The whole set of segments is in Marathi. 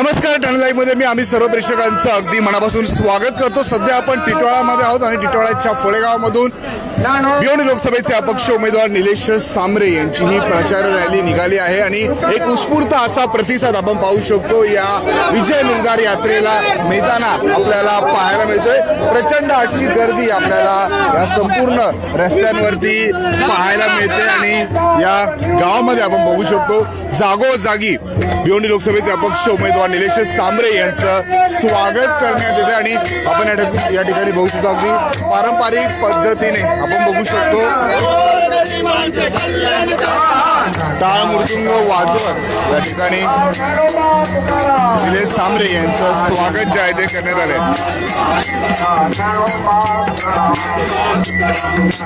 नमस्कार टनलाईव्हमध्ये मी आम्ही सर्व प्रेक्षकांचं अगदी मनापासून स्वागत करतो. सध्या आपण टिटवाळामध्ये आहोत आणि टिटवाळ्याच्या फळेगावमधून भिवंडी लोकसभेचे अपक्ष उमेदवार निलेश सांबरे यांची ही प्रचार रॅली निघाली आहे आणि एक उत्स्फूर्त असा प्रतिसाद आपण पाहू शकतो. या विजय निर्धार यात्रेला मिळताना आपल्याला पाहायला मिळतोय. प्रचंड अशी गर्दी आपल्याला या संपूर्ण रस्त्यांवरती पाहायला मिळते आणि या गावामध्ये आपण बघू शकतो. जागोजागी भिवंडी लोकसभेचे अपक्ष उमेदवार निलेश सांबरे यांचं स्वागत करण्यात येते आणि आपण या या ठिकाणी बघू शकतो अगदी पारंपरिक पद्धतीने आपण बघू शकतो. टाळ मृदुंग वाजवत या ठिकाणी निलेश सांबरे यांचं स्वागत जे आहे ते करण्यात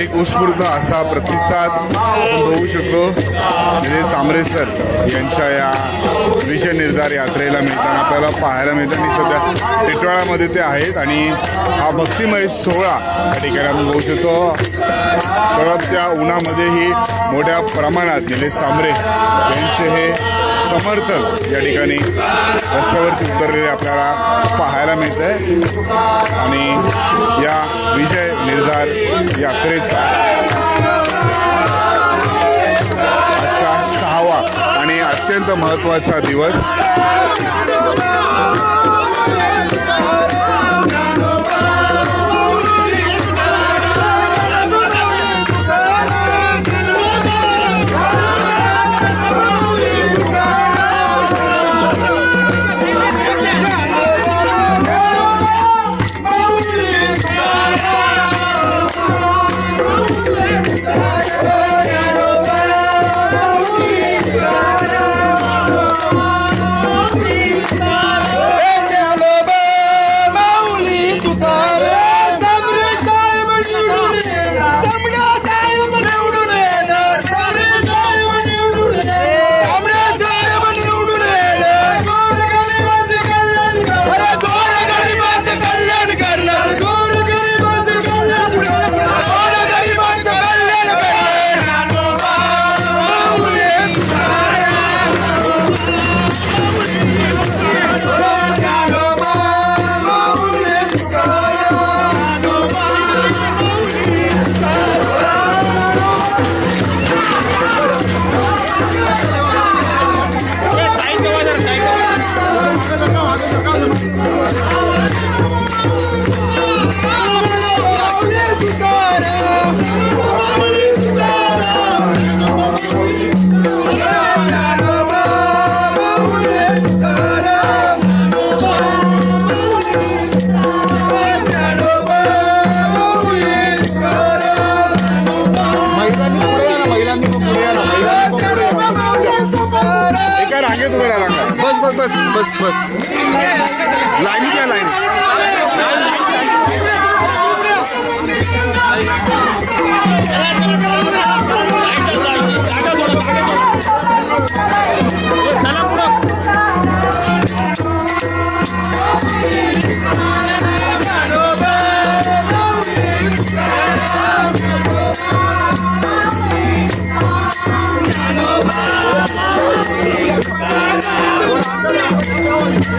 एक उत्स्फूर्त असा प्रतिसाद आपण बघू शकतो. निलेश सांबरे सर यांच्या या विषय निर्धार यात्रेला मिळताना आपल्याला पाहायला मिळतं. आणि सध्या टिटवाळामध्ये ते आहेत आणि हा भक्तिमय सोहळा या ठिकाणी आपण बघू शकतो. तळपत्या उन्हामध्येही मोठ्या प्रमाणात निलेश सांबरे यांचे हे समर्थक या ठिकाणी रस्त्यावरती उतरलेले आपल्याला पाहायला मिळत आहे आणि या विजय निर्धार यात्रेचा आजचा सहावा आणि अत्यंत महत्त्वाचा दिवस. बस बस बस. लाईन द्या लाईन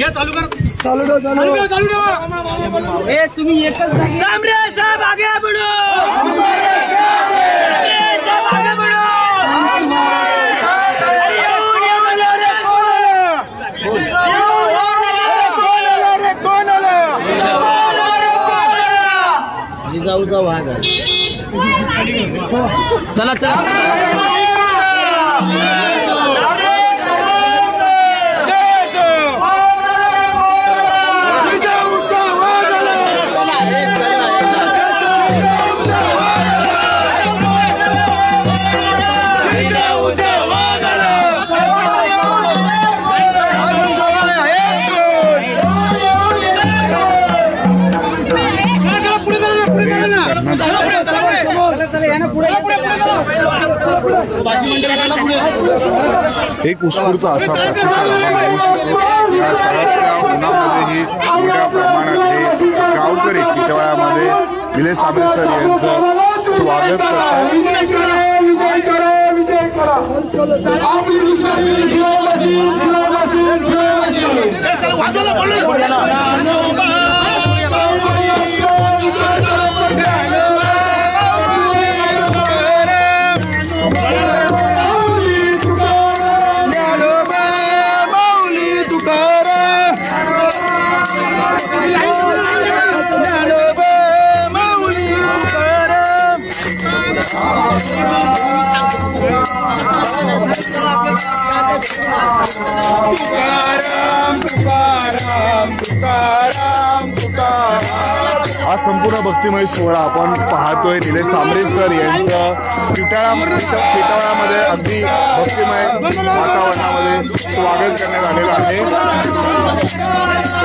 चालू कर. चालू चालू ए तुम्ही एकच आगे बडो चला चला. एक उत्स्फूर्त असा प्रतिसाद आपण बघू शकतो. या तळातल्या उन्हामध्येही मोठ्या प्रमाणात हे गावकरी टिटवाळ्यामध्ये निलेश साबरे सर यांचं स्वागत करतात. हा संपूर्ण भक्तिमय सोहळा आपण पाहतोय. निलेश सांबरे सर यांचं पिटाळा पिटाळामध्ये अगदी भक्तिमय वातावरणामध्ये स्वागत करण्यात आलेलं आहे.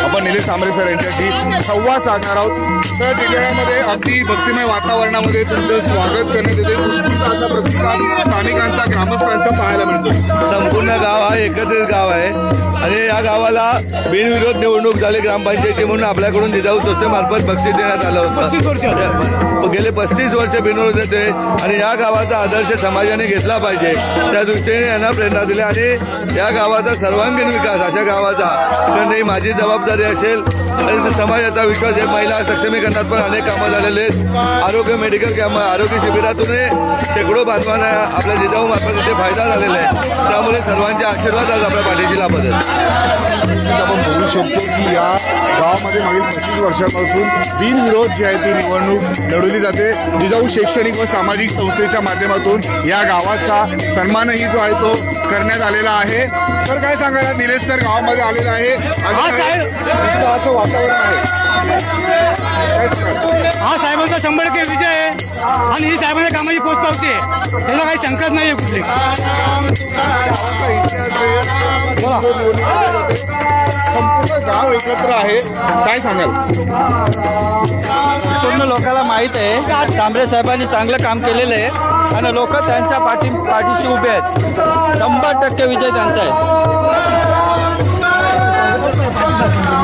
आपण निलेश सांबरे सर यांच्याशी संवाद साधणार आहोत. सर टिटाळ्यामध्ये अगदी भक्तिमय वातावरणामध्ये तुमचं स्वागत करण्यात येते उत्स्फूर्त असा प्रतिसाद स्थानिकांचा ग्रामस्थांचा पाहायला मिळतो. संपूर्ण गाव हा एकत्रित गाव आहे. आणि या गावाला बिनविरोध निवडणूक झाली ग्रामपंचायती म्हणून आपल्याकडून जिजाऊ संस्थेमार्फत बक्षीस देण्यात आलं होतं. गेले पस्तीस वर्ष बिनविरोध येते आणि या गावाचा आदर्श समाजाने घेतला पाहिजे. त्या दृष्टीने यांना प्रेरणा दिली आणि या गावाचा सर्वांगीण विकास अशा गावाचा. कारण ही माझी जबाबदारी असेल आणि समाजाचा विश्वास हे महिला सक्षमीकरणात पण अनेक कामं झालेले आहेत. आरोग्य मेडिकल कॅम्प आरोग्य शिबिरातूनही शेकडो बांधवांना आपल्या जिजाऊ मार्फत इथे फायदा झालेला आहे. त्यामुळे सर्वांचे आशीर्वाद आज आपल्या पाठीशी लाभत आहेत. बघू शकतो की या गावामध्ये मागील पस्तीस वर्षापासून बिनविरोध जी आहे ती निवडणूक लढवली जाते. जिजाऊ शैक्षणिक व सामाजिक संस्थेच्या माध्यमातून या गावाचा सन्मानही जो आहे तो करण्यात आलेला आहे. सर काय सांगायला? निलेश सर गावामध्ये आलेला आहे. वातावरण आहे. हा साहेबांचा शंभर टक्के विजय आहे. आणि ही साहेबांच्या कामाची पोच पावते त्याला काही शंकाच नाही आहे कुठली. आहे संपूर्ण गाव एकत्र आहे. काय सांगाल? पूर्ण लोकांना माहीत आहे तांबरे साहेबांनी चांगलं काम केलेलं आहे आणि लोक त्यांच्या पाठी पाठीशी उभे आहेत. शंभर टक्के विजय त्यांचा आहे.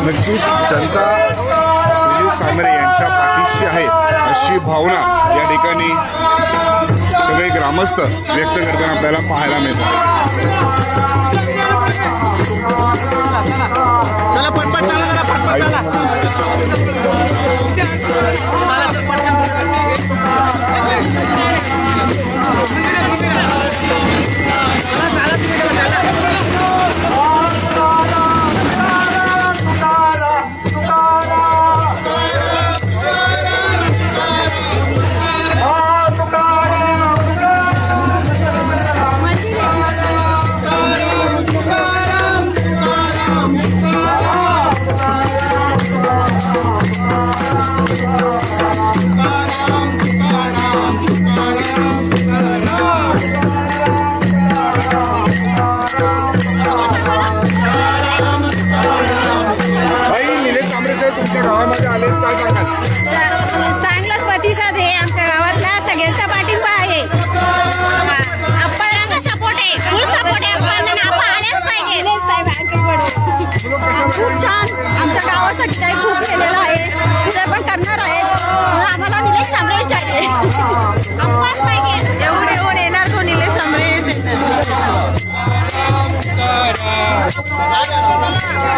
नक्कीच जनता सांगरे यांच्या पाठीशी आहे. अशी भावना या ठिकाणी सगळे ग्रामस्थ व्यक्त करताना आपल्याला पाहायला मिळतात.